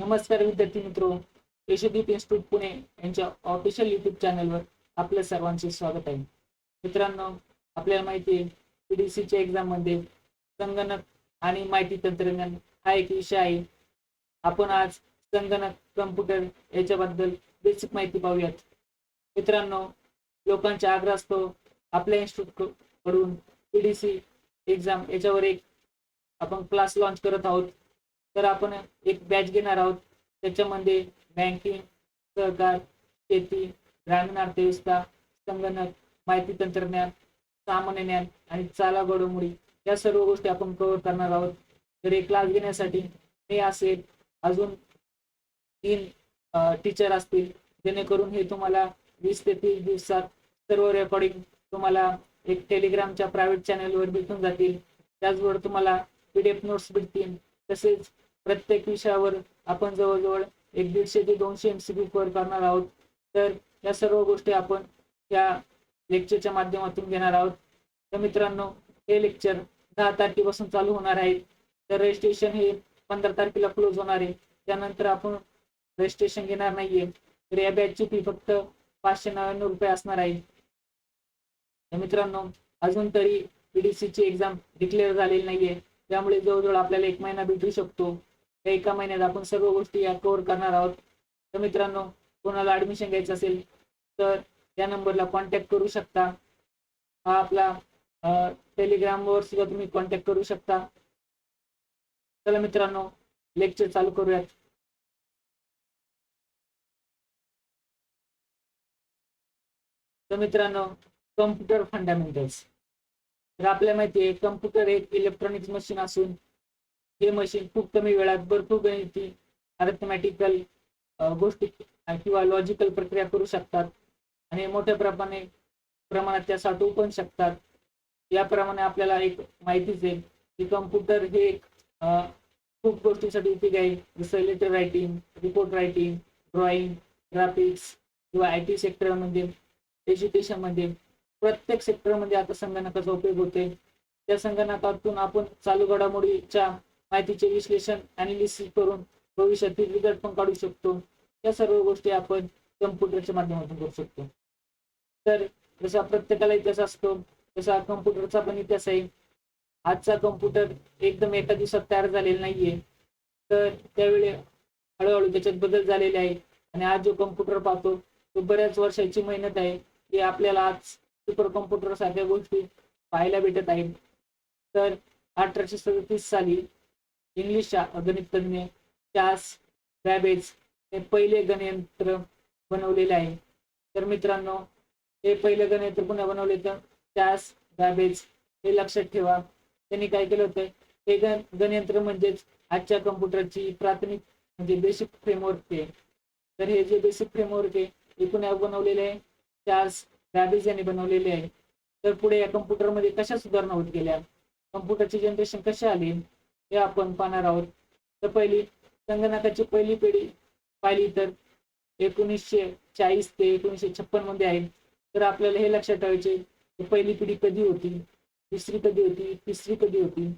नमस्कार विद्यार्थी मित्र. यशदीप इन्स्टिट्यूट पुणे यांच्या ऑफिशियल युट्यूब चॅनलवर आपल्या सर्वांचे स्वागत आहे. मित्रांनो आपल्याला माहिती आहे पीडीसीच्या एक्झाममध्ये संगणक आणि माहिती तंत्रज्ञान हा एक विषय आहे. आपण आज संगणक कम्प्युटर याच्याबद्दल बेसिक माहिती पाहूयात. मित्रांनो लोकांच्या आग्रहास्तव आपल्या इन्स्टिट्यूटकडून पीडीसी एक्झाम याच्यावर एक आपण क्लास लॉन्च करत आहोत. तर आपण एक बॅच घेणार आहोत त्याच्यामध्ये बँकिंग सहकार शेती ग्रामीण अर्थव्यवस्था संगणक माहिती तंत्रज्ञान सामान्य ज्ञान आणि चाला घडामोडी या सर्व गोष्टी आपण कव्हर करणार आहोत. तर एक क्लास घेण्यासाठी मी असेल अजून तीन टीचर असतील जेणेकरून हे तुम्हाला वीस ते तीस दिवसात सर्व रेकॉर्डिंग तुम्हाला एक टेलिग्रामच्या प्रायव्हेट चॅनलवर भेटून जातील. त्याचबरोबर तुम्हाला पी डी एफ नोट्स भेटतील. तसेच प्रत्येक विषयावर आपण जवळजवळ एक दीडशे ते दोनशे एमसीक्यू कव्हर करणार आहोत. तर या सर्व गोष्टी आपण या लेक्चरच्या माध्यमातून घेणार आहोत. तर मित्रांनो हे लेक्चर दहा तारखेपासून चालू होणार आहे. तर रजिस्ट्रेशन हे पंधरा तारखेला क्लोज होणार आहे. त्यानंतर आपण रजिस्ट्रेशन घेणार नाहीये. तर या बॅचची फी फक्त पाचशे नव्याण्णव रुपये असणार आहे. तर मित्रांनो अजून तरी पीडीसी ची एक्झाम डिक्लेअर झालेली नाहीये. त्यामुळे जवळजवळ आपल्याला एक महिना भेटू शकतो. एका महिन्यात आपण सर्व गोष्टी या कव्हर करणार आहोत. तर मित्रांनो कोणाला ऍडमिशन घ्यायचं असेल तर त्या नंबरला कॉन्टॅक्ट करू शकता. हा आपला टेलिग्रामवर सुद्धा तुम्ही कॉन्टॅक्ट करू शकता. चला मित्रांनो लेक्चर चालू करूयात. तर मित्रांनो कम्प्युटर फंडामेंटल्स तर आपल्याला माहिती आहे कम्प्युटर एक इलेक्ट्रॉनिक्स मशीन असून हे मशीन खूप कमी वेळात भरपूर गणिती अर्थमॅटिकल गोष्टी किंवा लॉजिकल प्रक्रिया करू शकतात. आणि मोठ्या प्रमाणे प्रमाणात त्या साठवू पण शकतात. याप्रमाणे आपल्याला एक माहितीच आहे की कम्प्युटर हे एक खूप गोष्टींसाठी उपयोग आहे. जसं letter writing report writing drawing graphics किंवा आय टी सेक्टरमध्ये एज्युकेशनमध्ये प्रत्येक सेक्टरमध्ये आता संगणकाचा उपयोग होते त्या संगणकातून आपण चालू घडामोडीच्या माहितीचे विश्लेषण अनालिसिस करून भविष्यातील रिझल्ट पण काढू शकतो. या सर्व गोष्टी आपण कम्प्युटरच्या माध्यमातून करू शकतो. तर जसा प्रत्येकाला इतिहास असतो तसा कम्प्युटरचा पण इतिहास आहे. आजचा कम्प्युटर एकदम एका दिवसात तयार झालेला नाहीये. तर त्यावेळी हळूहळू त्याच्यात बदल झालेले आहे आणि आज जो कम्प्युटर पाहतो तो बऱ्याच वर्षाची मेहनत आहे. की आपल्याला आज सुपर कम्प्युटर सारख्या गोष्टी पाहायला भेटत आहेत. तर अठराशे सदतीस साली इंग्लिशच्या गणिततज्ञ चार्ल्स बॅबेज हे पहिले गणयंत्र बनवलेले आहे. तर मित्रांनो हे पहिले गणयंत्र पुन्हा बनवले तर चार्ल्स बॅबेज हे लक्षात ठेवा. त्यांनी काय केलं होतं? हे गण गणयंत्र म्हणजेच आजच्या कम्प्युटरची प्राथमिक म्हणजे बेसिक फ्रेमवर्क आहे. तर हे जे बेसिक फ्रेमवर्क आहे हे पुन्हा बनवलेले आहे. चार्ल्स बॅबेज यांनी बनवलेले आहे. तर पुढे या कम्प्युटरमध्ये कशा सुधारणा होत गेल्या? कम्प्युटरची जनरेशन कशी आली? हे आपण पाहणार आहोत. तर पहिली संगणकाची पहिली पिढी पाहिली तर एकोणीसशे चाळीस ते एकोणीसशे छप्पनमध्ये आहे. तर आपल्याला हे लक्षात ठेवायचे पहिली पिढी कधी होती दुसरी कधी होती तिसरी कधी होती?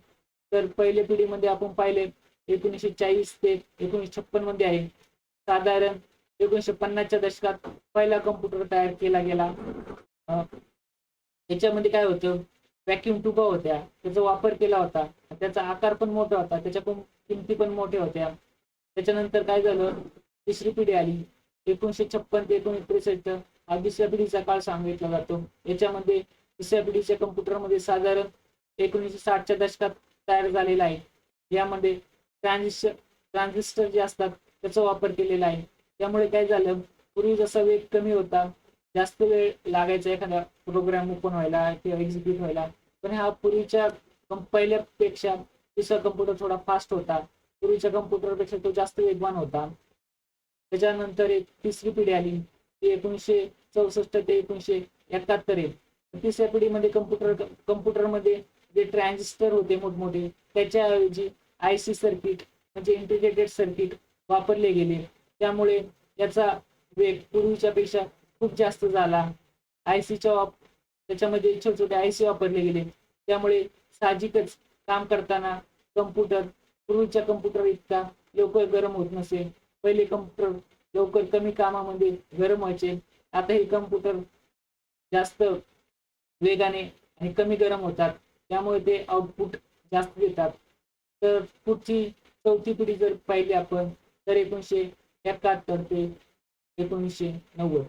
तर पहिल्या पिढीमध्ये आपण पाहिले एकोणीसशे चाळीस ते एकोणीसशे छप्पनमध्ये आहे. साधारण एकोणीसशे पन्नासच्या दशकात पहिला कम्प्युटर तयार केला गेला. याच्यामध्ये काय होतं? व्हॅक्युम टुबा होत्या त्याचा वापर केला होता. त्याचा आकार पण मोठा होता त्याच्या पण किमती पण मोठ्या होत्या. त्याच्यानंतर काय झालं तिसरी पिढी आली. एकोणीसशे छप्पन ते एकोणीस त्रेसष्ट हा दुसऱ्या पिढीचा काळ सांगितला जातो. याच्यामध्ये दुसऱ्या पिढीच्या कम्प्युटरमध्ये साधारण एकोणीसशे साठच्या दशकात तयार झालेला आहे. यामध्ये ट्रान्झिस्टर ट्रान्झिस्टर जे असतात त्याचा वापर केलेला आहे. त्यामुळे काय झालं पूर्वी जसा वेग कमी होता जास्त वेळ लागायचा एखादा प्रोग्राम ओपन व्हायला किंवा एक्झिक्यूट व्हायला. पण हा पूर्वीच्या पहिल्यापेक्षा दुसरा कम्प्युटर थोडा फास्ट होता. पूर्वीच्या कम्प्युटरपेक्षा तो जास्त वेगवान होता. त्याच्यानंतर एक तिसरी पिढी आली. ती एकोणीसशे चौसष्ट ते एकोणीसशे एकाहत्तर आहे तिसऱ्या पिढीमध्ये कम्प्युटर कम्प्युटरमध्ये जे ट्रान्झिस्टर होते मोठमोठे त्याच्याऐवजी आय सी सर्किट म्हणजे इंटिग्रेटेड सर्किट वापरले गेले. त्यामुळे याचा वेग पूर्वीच्या पेक्षा खूप जास्त झाला. आय सीच्या वाप त्याच्यामध्ये छोटे छोटे आय सी वापरले गेले. त्यामुळे साहजिकच काम करताना कम्प्युटर पूर्वीच्या कम्प्युटर इतका लवकर गरम होत नसे. पहिले कम्प्युटर लवकर कमी कामामध्ये गरम व्हायचे. आता हे कम्प्युटर जास्त वेगाने आणि कमी गरम होतात. त्यामुळे ते आउटपुट जास्त देतात. तर पुढची चौथी पिढी जर पाहिली आपण तर एकोणीसशे एकाहत्तर ते एकोणीसशे नव्वद.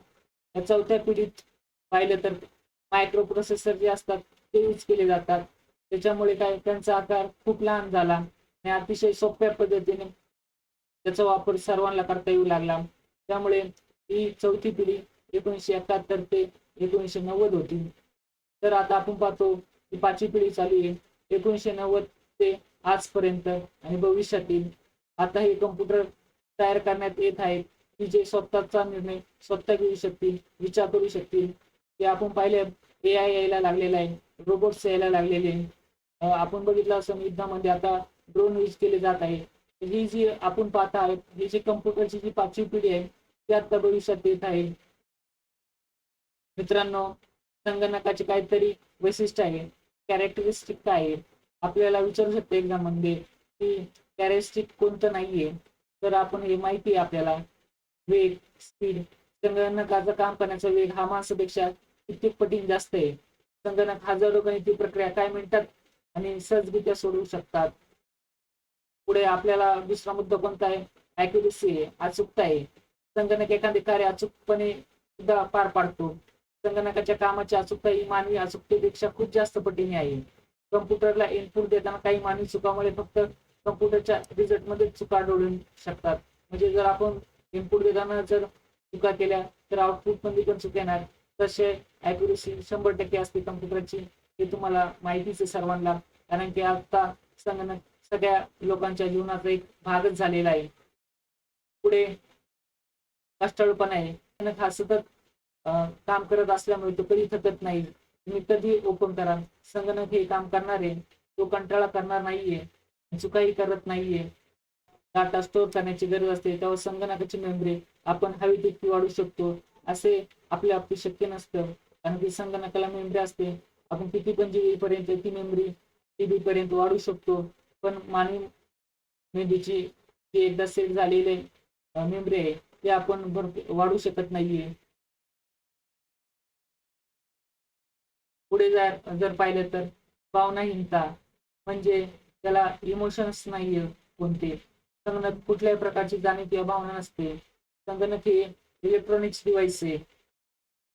या चौथ्या पिढीत पाहिलं तर मायक्रो प्रोसेसर जे असतात ते यूज केले जातात. त्याच्यामुळे काय त्यांचा आकार खूप लहान झाला. आणि अतिशय सोप्या पद्धतीने त्याचा वापर सर्वांना करता येऊ लागला. त्यामुळे ही चौथी पिढी एकोणीसशे एकाहत्तर ते एकोणीसशे नव्वद होती. तर आता आपण पाहतो की पाचवी पिढी चालू आहे. एकोणीसशे नव्वद ते आजपर्यंत आणि भविष्यातील आता हे कम्प्युटर तयार करण्यात येत आहेत. की जे स्वतःचा निर्णय स्वतः घेऊ शकतील विचार करू शकतील. ते आपण पाहिले ए आय यायला लागलेला आहे रोबोट्स यायला लागलेले आहे. आपण बघितलं असं युद्धामध्ये आता ड्रोन यूज केले जात आहे. ही जी आपण पाहत आहोत ही जी कम्प्युटरची जी पाचवी पिढी आहे ती आता भविष्यात येत आहे. मित्रांनो संगणकाचे काहीतरी वैशिष्ट्य आहे कॅरेक्टरिस्टिक काय आहे? आपल्याला विचारू शकतो एक्झाममध्ये म्हणजे, की कॅरेक्टरिस्टिक कोणतं नाहीये. तर आपण हे माहिती आहे आपल्याला. वेग स्पीड संगणकाचं काम करण्याचा वेग हा माणसापेक्षा कित्येक पटीने जास्त आहे. संगणक हजारो गणिती प्रक्रिया काय मिनिटात आणि सहजगीत्या सोडवू शकतात. पुढे आपल्याला दुसरा मुद्दा कोणता आहे? अॅक्युरेसी आहे अचूकता आहे. संगणक एखादे कार्य अचूकपणे सुद्धा पार पाडतो. संगणकाच्या कामाची अचूकता ही मानवी अचूकतेपेक्षा खूप जास्त पटीने आहे. कम्प्युटरला इनपुट देताना काही मानवी चुकामुळे फक्त कम्प्युटरच्या रिझल्टमध्ये चुका आढळून शकतात. म्हणजे जर आपण इनपुट देताना जर चुका केल्या तर आउटपुटमध्ये पण चुक येणार. तसे अॅक्युरेसी शंभर टक्के असते कम्प्युटरची हे तुम्हाला माहितीच आहे सर्वांना. कारण की आता संगणक सगळ्या लोकांच्या जीवनाचा एक भागच झालेला आहे. पुढे कष्टाळूपणा आहे. संगणक हा सतत काम करत असल्यामुळे तो कधी थकत नाही. तुम्ही कधी ओपन करा संगणक हे काम करणार आहे तो कंटाळा करणार नाहीये. चुकाही करत नाहीये. डाटा स्टोअर करण्याची गरज असते तेव्हा संगणकाची मेमरी आपण हवी तितकी वाढू शकतो असे आपल्या बाबतीत शक्य नसतं. कारण की संगणकाला मेमरी असते. आपण किती पण जीबी पर्यंत ती मेमरी जीबी पर्यंत वाढू शकतो. पण मानवी मेंदूची जी एकदा सेट झालेले मेमरी आहे ते आपण भरपूर वाढू शकत नाहीये. पुढे जर जर पाहिलं तर भावनाहीनता म्हणजे त्याला इमोशन्स नाहीये कोणते. संगणक कुठल्याही प्रकारची जाणीव किंवा भावना नसते. संगणक हे इलेक्ट्रॉनिक्स डिव्हाइस आहे.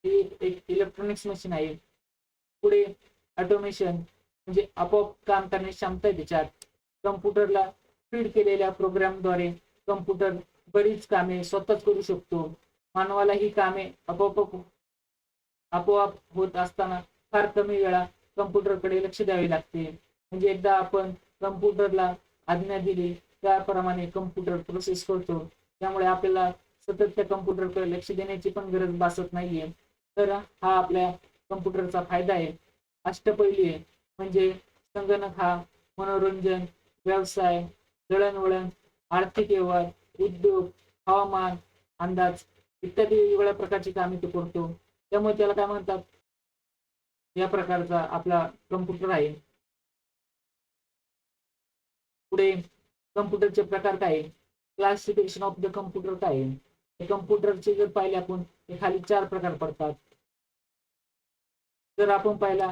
हे एक इलेक्ट्रॉनिक्स मशीन आहे. पुढे ऑटोमेशन म्हणजे आपोआप काम करण्याची क्षमता आहे त्याच्यात. कम्प्युटरला फीड केलेल्या प्रोग्रामद्वारे कम्प्युटर बरीच कामे स्वतःच करू शकतो. मानवाला ही कामे आपोआप आपोआप होत असताना फार कमी वेळा कम्प्युटरकडे लक्ष द्यावे लागते. म्हणजे एकदा आपण कम्प्युटरला आज्ञा दिली त्याप्रमाणे कम्प्युटर प्रोसेस करतो. त्यामुळे आपल्याला सतत त्या कम्प्युटरकडे लक्ष देण्याची पण गरज भासत नाहीये. तर हा आपल्या कम्प्युटरचा फायदा आहे. अष्टपैली आहे. म्हणजे संगणक हा मनोरंजन व्यवसाय दळणवळण आर्थिक व्यवहार उद्योग हवामान अंदाज इत्यादी वेगवेगळ्या प्रकारची कामे तो करतो. त्यामुळे त्याला काय म्हणतात? या प्रकारचा आपला कम्प्युटर आहे. पुढे कम्प्युटरचे प्रकार काय आहे क्लासिफिकेशन ऑफ द कम्प्युटर काय आहे? कम्प्युटरचे जर पाहिले आपण हे खाली चार प्रकार पडतात. जर आपण पाहिला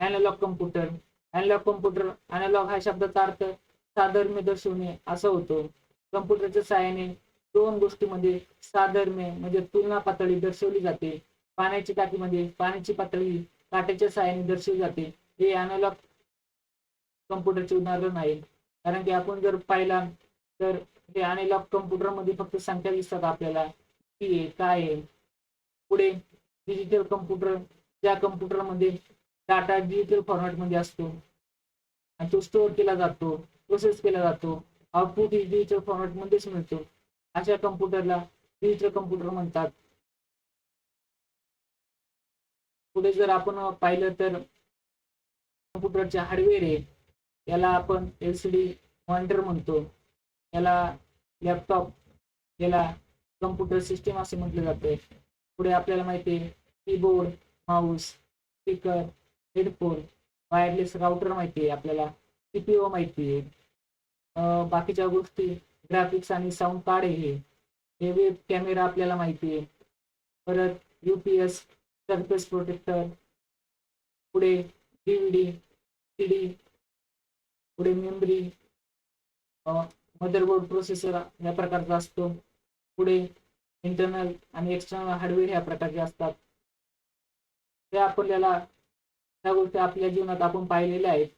analogue computer analogue computer analogue हा शब्दाचा अर्थ साधर्म्य दर्शवणे असा होतो. कम्प्युटरच्या सहाय्याने दोन गोष्टीमध्ये साधर्म्य म्हणजे तुलना पातळी दर्शवली जाते. पाण्याची टाकीमध्ये पाण्याची पातळी काट्याच्या सहाय्याने दर्शवली जाते. हे अॅनालॉग कम्प्युटरचे उदाहरण आहे. कारण की आपण जर पाहिला तर हे अॅनालॉग कम्प्युटरमध्ये फक्त संख्या दिसतात आपल्याला. की आहे काय आहे? पुढे डिजिटल कम्प्युटर ज्या कम्प्युटरमध्ये डाटा डिजिटल फॉर्मॅटमध्ये असतो आणि तो स्टोअर केला जातो प्रोसेस केला जातो आउटपुट ही डिजिटल फॉर्मॅट मध्येच मिळतो. अशा कम्प्युटरला डिजिटल कम्प्युटर म्हणतात. पुढे जर आपण पाहिलं तर कम्प्युटरचे हार्डवेअर आहे. याला आपण एल सी डी मॉनिटर म्हणतो. याला लॅपटॉप याला कम्प्युटर सिस्टीम असे म्हटले जाते पुढे आपल्याला माहिती आहे keyboard mouse speaker headphone wireless router माहिती आहे आपल्याला सीपीओ माहिती आहे. बाकीच्या गोष्टी ग्राफिक्स आणि साऊंड कार्ड आहे हे. वेब कॅमेरा आपल्याला माहिती आहे. परत युपीएस सरफेस प्रोटेक्टर पुढे डीव्हीडी सी डी पुढे मेमरी मदरबोर्ड प्रोसेसर या प्रकारचा असतो. पुढे इंटरनल आणि एक्सटर्नल हार्डवेअर ह्या प्रकारचे असतात. ते आपल्याला ह्या गोष्टी आपल्या जीवनात आपण पाहिलेल्या आहेत.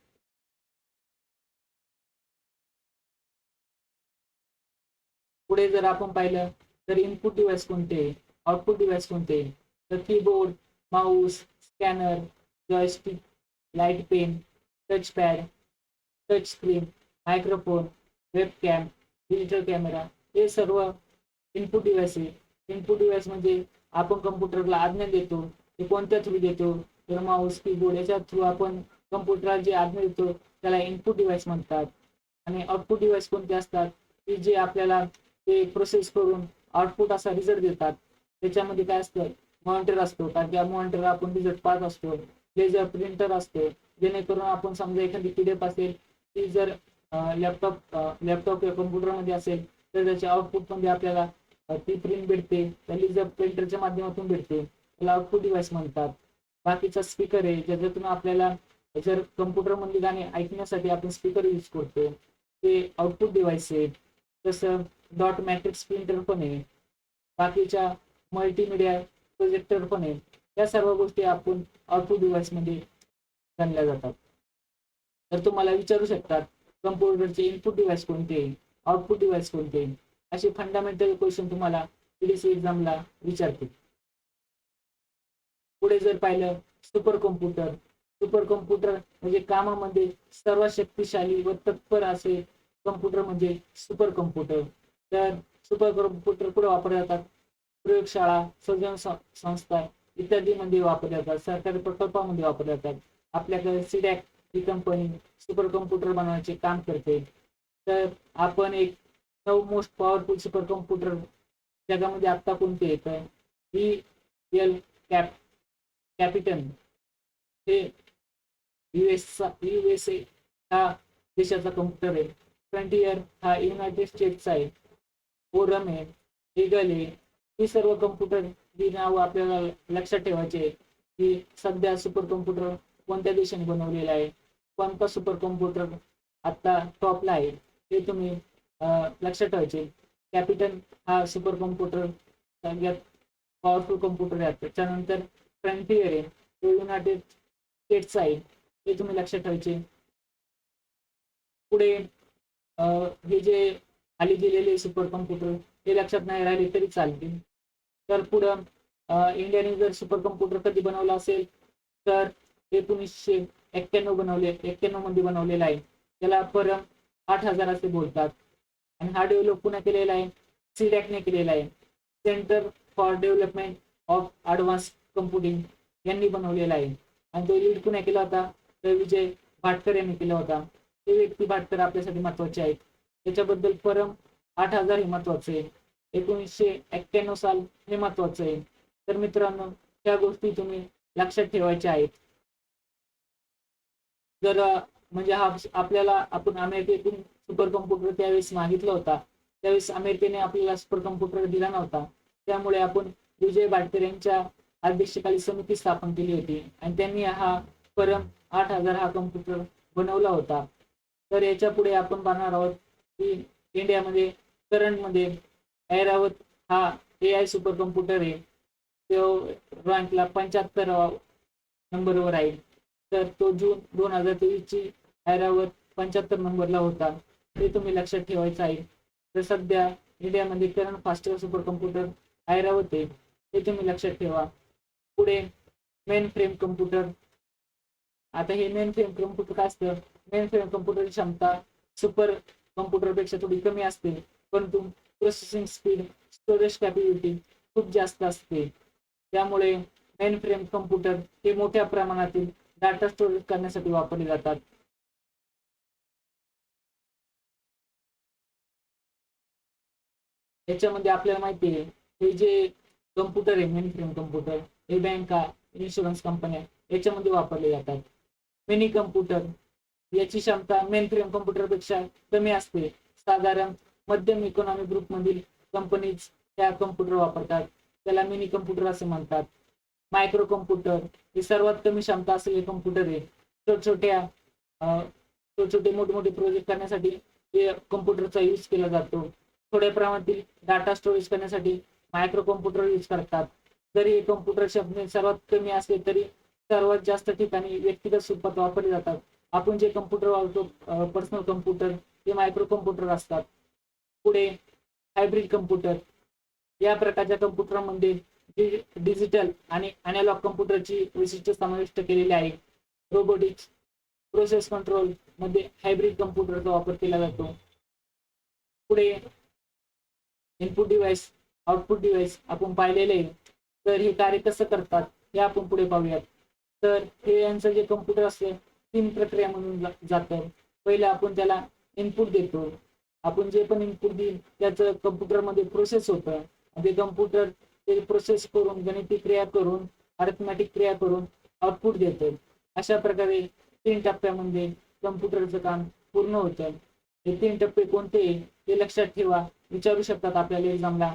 पुढे जर आपण पाहिलं तर इनपुट डिव्हाइस कोणते? आउटपुट डिव्हाइस कोणते? तर keyboard mouse scanner joystick light pen touch pad touch screen microphone webcam digital camera हे सर्व इनपुट डिव्हाइस आहे इनपुट डिव्हाइस म्हणजे आपण कम्प्युटरला आज्ञा देतो ते कोणत्या थ्रू देतो तर माऊस कीबोर्ड याच्या थ्रू आपण कम्प्युटरला जे आज्ञा देतो त्याला इनपुट डिव्हाइस म्हणतात. आणि आउटपुट डिव्हाइस कोणते असतात? की जे आपल्याला ते प्रोसेस करून आउटपुट असा रिझल्ट देतात. त्याच्यामध्ये काय असतं? मॉनिटर असतो. कारण त्या मॉनिटरला आपण रिझल्ट पाहत असतो. लेझर प्रिंटर असतो. जेणेकरून आपण समजा एखादी पीडीएफ असेल ती जर लॅपटॉप लॅपटॉप किंवा कम्प्युटरमध्ये असेल तर त्याच्या आउटपुटमध्ये आपल्याला ती प्रिंट भेटते त्या जर प्रिंटरच्या माध्यमातून भेटते त्याला आउटपुट डिव्हाइस म्हणतात. बाकीचा स्पीकर आहे ज्याच्यातून आपल्याला जर कम्प्युटरमधली गाणी ऐकण्यासाठी आपण स्पीकर यूज करतो ते आउटपुट डिव्हाइस आहे. तसं डॉट मॅट्रिक्स प्रिंटर पण आहे. बाकीच्या मल्टीमीडिया प्रोजेक्टर पण आहे. या सर्व गोष्टी आपण आउटपुट डिव्हाइसमध्ये गणल्या जातात. तर तुम्हाला विचारू शकतात कम्प्युटरचे इनपुट डिव्हाइस कोणते आउटपुट डिव्हाइस कोणते? असे फंडामेंटल क्वेश्चन तुम्हाला पीडीसी एक्झामला विचारतील. पुढे जर पाहिलं सुपर कम्प्युटर सुपर कम्प्युटर म्हणजे कामामध्ये सर्वात शक्तिशाली व तत्पर असे कम्प्युटर म्हणजे सुपर कम्प्युटर तर सुपर कम्प्युटर कुठे वापरले जातात? प्रयोगशाळा सर्जन संस्था संस्था इत्यादीमध्ये वापरले जातात. सरकारी प्रकल्पामध्ये वापरले जातात. आपल्याकडे सिडॅक ही कंपनी सुपर कम्प्युटर बनवण्याचे काम करते तर आपण एक नऊ मोस्ट पॉवरफुल सुपर कम्प्युटर जगामध्ये आत्ता कोणते येतं ही एल कॅप कॅपिटन हे एस ए हा देशाचा कम्प्युटर आहे. फ्रंटियर हा युनायटेड स्टेट्सचा आहे. ओरम आहे. इगल आहे. ही सर्व कम्प्युटर ही नावं आपल्याला लक्षात ठेवायचे की सध्या सुपर कम्प्युटर कोणत्या देशाने बनवलेला आहे? कोणता सुपर कॉम्प्युटर आता टॉपला आहे? हे तुम्ही लक्षात ठेवायचे. कॅपिटल हा सुपर कॉम्प्युटर सगळ्यात पॉवरफुल कम्प्युटर आहे. त्याच्यानंतर फ्रंटियर आहे. तो युनायटेड स्टेट्स आहे. हे तुम्ही लक्षात ठेवायचे. पुढे हे जे खाली दिलेले सुपर कॉम्प्युटर हे लक्षात नाही राहिले तरी चालतील. तर पुढं इंडियाने जर सुपर कम्प्युटर कधी बनवला असेल तर एकोणीसशे एक्क्याण्णव बनवले एक्क्याण्णवमध्ये बनवलेला आहे त्याला परम आठ हजार असे बोलतात. आणि हा डेव्हलप पुन्हा केलेला आहे? सिडॅकने केलेला आहे. Centre for Development of Advanced Computing यांनी बनवलेला आहे. आणि तो लीड पुन्हा केला होता? तर विजय भाटकर यांनी केला होता. ते व्यक्ती भाटकर आपल्यासाठी महत्त्वाचे आहेत. त्याच्याबद्दल परम आठ हजार हे महत्त्वाचे आहे. एकोणीसशे एक्क्याण्णव साल हे महत्वाचं आहे. तर मित्रांनो त्या गोष्टी तुम्ही लक्षात ठेवायच्या आहेत. जर म्हणजे हा आपल्याला आपण अमेरिकेतून सुपर कम्प्युटर त्यावेळेस मागितला होता. त्यावेळेस अमेरिकेने आपल्याला सुपर कम्प्युटर दिला नव्हता. त्यामुळे आपण विजय भाटकर यांच्या अध्यक्षतेखाली समिती स्थापन केली होती. आणि त्यांनी हा परम आठ हजार हा कम्प्युटर बनवला होता. तर याच्यापुढे आपण पाहणार आहोत की इंडियामध्ये करंटमध्ये ऐरावत हा ए आय सुपर कम्प्युटर आहे. तो रँकला पंच्याहत्तर नंबरवर आहे. तर तो जून दोन हजार तेवीसची ऐरावत पंच्याहत्तर नंबरला होता. ते तुम्ही लक्षात ठेवायचं आहे. तर सध्या इंडियामध्ये current faster super computer Airavat आहे हे तुम्ही लक्षात ठेवा. पुढे मेन फ्रेम कम्प्युटर आता हे मेन फ्रेम कम्प्युटर काय असतं? मेन फ्रेम कम्प्युटरची क्षमता सुपर कम्प्युटरपेक्षा थोडी कमी असते. परंतु प्रोसेसिंग स्पीड स्टोरेज कॅपॅबिलिटी खूप जास्त असते. त्यामुळे मेन फ्रेम कम्प्युटर हे मोठ्या प्रमाणातील डाटा स्टोरेज करण्यासाठी वापरले जातात. याच्यामध्ये आपल्याला माहिती आहे हे जे कम्प्युटर आहे मेन फ्रेम कम्प्युटर हे बँका इन्शुरन्स कंपन्या याच्यामध्ये वापरले जातात. मिनी कम्प्युटर याची क्षमता मेन फ्रेम कम्प्युटरपेक्षा कमी असते. साधारण मध्यम इकॉनॉमी ग्रुप मधील कंपनीज त्या कम्प्युटर वापरतात. त्याला मिनी कम्प्युटर असे म्हणतात. मायक्रो कम्प्युटर ही सर्वात कमी क्षमता असलेले कम्प्युटर आहे. छोट छोट्या छोटे छोटे मोठमोठे प्रोजेक्ट करण्यासाठी कम्प्युटरचा यूज केला जातो. थोड्या प्रमाणातील डाटा स्टोरेज करण्यासाठी मायक्रो कम्प्युटर यूज करतात. जरी हे कम्प्युटर क्षमते सर्वात कमी असले तरी सर्वात जास्त ठिकाणी व्यक्तिगत स्वरूपात वापरले जातात. आपण जे कम्प्युटर वापरतो पर्सनल कम्प्युटर ते मायक्रो कम्प्युटर असतात. पुढे हायब्रिड कम्प्युटर या प्रकारच्या कम्प्युटरमध्ये डिजिटल आणि अनॅलॉग कम्प्युटरची वैशिष्ट्य समाविष्ट केलेली आहे. रोबोटिक्स प्रोसेस कंट्रोलमध्ये हायब्रिड कम्प्युटरचा वापर केला जातो. पुढे इनपुट डिव्हाइस आउटपुट डिव्हाइस आपण पाहिलेले तर हे कार्य कसं करतात हे आपण पुढे पाहूयात. तर हे यांचं जे कम्प्युटर असतं तीन प्रक्रिया म्हणून जातं. पहिले आपण त्याला इनपुट देतो. आपण जे पण इनपुट देईल त्याचं कम्प्युटरमध्ये प्रोसेस होतं. ते कम्प्युटर ते प्रोसेस करून गणिती क्रिया करून अर्थमॅटिक क्रिया करून आउटपुट देतं अशा प्रकारे तीन टप्प्यामध्ये म्हणजे कम्प्युटरचं काम पूर्ण होतं. हे तीन टप्पे कोणते ते लक्षात ठेवा. विचारू शकतात आपल्याला एक्झामला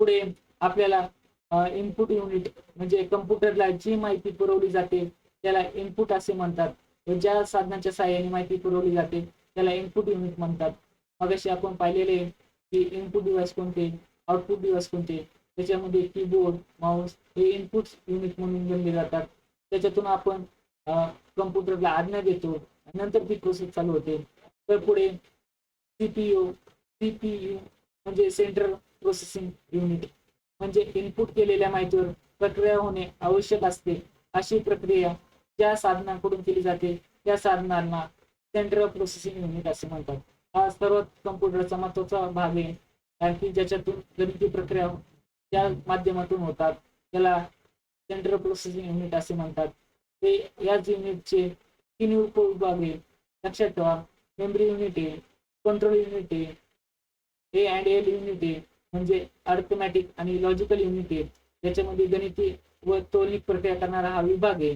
पुढे आपल्याला इनपुट युनिट म्हणजे कम्प्युटरला जी माहिती पुरवली जाते त्याला इनपुट असे म्हणतात. व ज्या साधनाच्या सहाय्याने माहिती पुरवली जाते त्याला इनपुट युनिट म्हणतात. मग आपण पाहिलेले की इनपुट डिव्हाइस कोणते? आउटपुट डिव्हाइस कोणते? त्याच्यामध्ये कीबोर्ड माऊस हे इनपुट युनिट म्हणून गणले जातात. त्याच्यातून आपण कम्प्युटरला आज्ञा देतो. नंतर ती प्रोसेस चालू होते. तर पुढे सीपीयू सीपीयू म्हणजे सेंट्रल प्रोसेसिंग युनिट म्हणजे इनपुट केलेल्या माहितीवर प्रक्रिया होणे आवश्यक असते. अशी प्रक्रिया ज्या साधनांकडून केली जाते त्या साधनांना सेंट्रल प्रोसेसिंग युनिट असे म्हणतात. हा सर्वात कम्प्युटरचा महत्त्वाचा भाग आहे. कारण की ज्याच्यातून गणिती प्रक्रिया त्या माध्यमातून होतात. त्याला सेंट्रल प्रोसेसिंग युनिट असे म्हणतात. ते याच युनिटचे तीन उपविभाग आहे लक्षात ठेवा मेमरी युनिट आहे कंट्रोल युनिट आहे ए अँड एल युनिट आहे म्हणजे अर्थमॅटिक आणि लॉजिकल युनिट आहे. त्याच्यामध्ये गणिती व तोलिक प्रक्रिया करणारा हा विभाग आहे.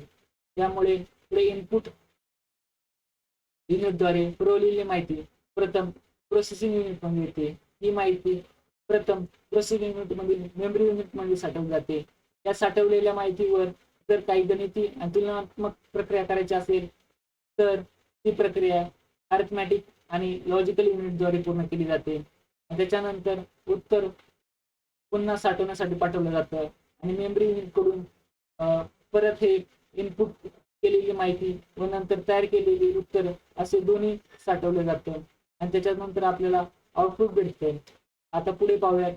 त्यामुळे पुढे इनपुट युनिटद्वारे पुरवलेली माहिती प्रथम प्रोसेसिंग युनिटमध्ये येते. ही माहिती प्रथम प्रोसेसिंग युनिट मधील मेमरी युनिटमध्ये साठवली जाते. या साठवलेल्या माहितीवर जर काही गणिती आणि तुलनात्मक प्रक्रिया करायची असेल तर ती प्रक्रिया अर्थमॅटिक आणि लॉजिकल युनिटद्वारे पूर्ण केली जाते. आणि त्याच्यानंतर उत्तर पुन्हा साठवण्यासाठी पाठवलं जातं. आणि मेमरी युनिटकडून परत हे इनपुट केलेली माहिती व नंतर तयार केलेली उत्तर असे दोन्ही साठवलं जातं. आणि त्याच्यानंतर आपल्याला आउटपुट भेटते. आता पुढे पाहूयात.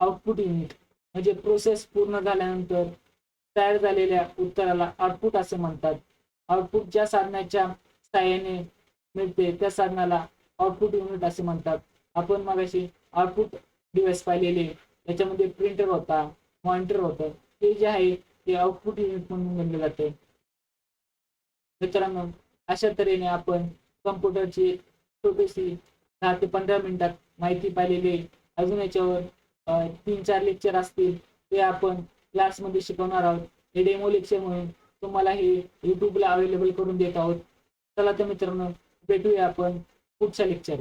आउटपुट युनिट म्हणजे प्रोसेस पूर्ण झाल्यानंतर तयार झालेल्या उत्तराला आउटपुट असे म्हणतात. आउटपुट ज्या साधनाच्या साह्याने मिळते त्या साधनाला आउटपुट युनिट असे म्हणतात. आपण मगाशी आउटपुट डिव्हाइस पाहिलेले. त्याच्यामध्ये प्रिंटर होता मॉनिटर होतं. ते जे आहे ते आउटपुट युनिट म्हणून गणले जाते. मित्रांनो अशा तऱ्हेने आपण कम्प्युटरची छोटीशी दहा ते पंधरा मिनिटात माहिती पाहिलेली आहे. अजून याच्यावर तीन चार लेक्चर असतील ते आपण क्लासमध्ये शिकवणार आहोत. हे डेमो लेक्चर म्हणून तुम्हाला हे यूट्यूबला अवेलेबल करून देत आहोत. चला तर मित्रांनो भेटूया आपण पुढच्या लेक्चरला